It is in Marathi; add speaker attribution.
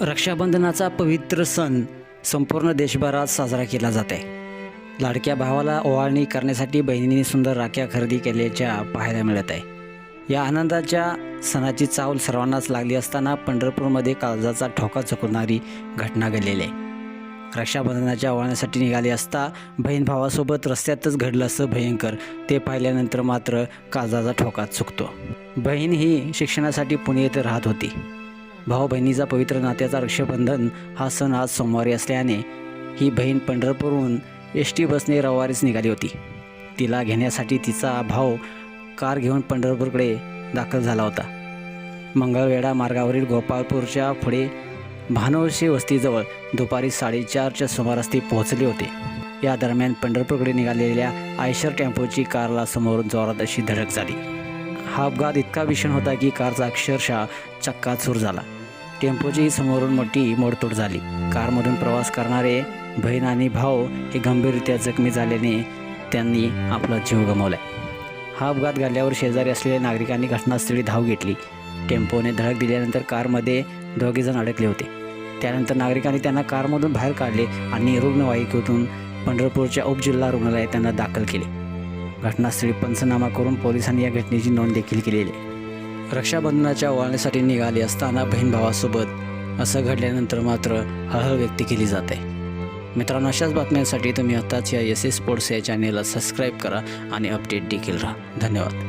Speaker 1: रक्षाबंधनाचा पवित्र सण संपूर्ण देशभरात साजरा केला जात आहे लाडक्या भावाला ओवाळणी करण्यासाठी बहिणींनी सुंदर राख्या खरेदी केल्याच्या पाहायला मिळत आहे या आनंदाच्या सणाची चावल सर्वांनाच लागली असताना पंढरपूरमध्ये काळजाचा ठोका चुकवणारी घटना घडलेली आहे. रक्षाबंधनाच्या ओवाळण्यासाठी निघाले असता बहीण भावासोबत रस्त्यातच घडलं असं भयंकर ते पाहिल्यानंतर मात्र काळजाचा ठोका चुकतो. बहीण ही शिक्षणासाठी पुणे येथे राहत होती. भाऊ बहिणीचा पवित्र नात्याचा रक्षाबंधन हा सण आज सोमवारी असल्याने ही बहीण पंढरपूरहून एस टी बसने रविवारीच निघाली होती. तिला घेण्यासाठी तिचा भाऊ कार घेऊन पंढरपूरकडे दाखल झाला होता. मंगळवेढा मार्गावरील गोपाळपूरच्या पुढे भानोळशी वस्तीजवळ दुपारी साडेचारच्या सुमारास ती पोहोचली होते. या दरम्यान पंढरपूरकडे निघालेल्या आयशर टेम्पोची कारला समोरून जोरात अशी धडक झाली. हा अपघात इतका भीषण होता की कारचा अक्षरशः चक्काचूर झाला. टेम्पोची समोरून मोठी मोडतोड झाली. कारमधून प्रवास करणारे बहीण आणि भाऊ हे गंभीररित्या जखमी झाल्याने त्यांनी आपला जीव गमावला. हा अपघात घडल्यावर शेजारी असलेल्या नागरिकांनी घटनास्थळी धाव घेतली. टेम्पोने धडक दिल्यानंतर कारमध्ये दोघेजण अडकले होते. त्यानंतर नागरिकांनी त्यांना कारमधून बाहेर काढले आणि रुग्णवाहिकेतून पंढरपूरच्या उपजिल्हा रुग्णालयात त्यांना दाखल केले. घटनास्थळी पंचनामा करून पोलिसांनी या घटनेची नोंद देखील केलेली आहे. रक्षाबंधनाच्या वाळणीसाठी निघाले असताना बहीण भावासोबत असं घडल्यानंतर मात्र हळहळ व्यक्त केली जाते. मित्रांनो अशाच बातम्यांसाठी तुम्ही आत्ताच या एस एस स्पोर्ट्स या चॅनेलला सबस्क्राईब करा आणि अपडेट देखील राहा. धन्यवाद.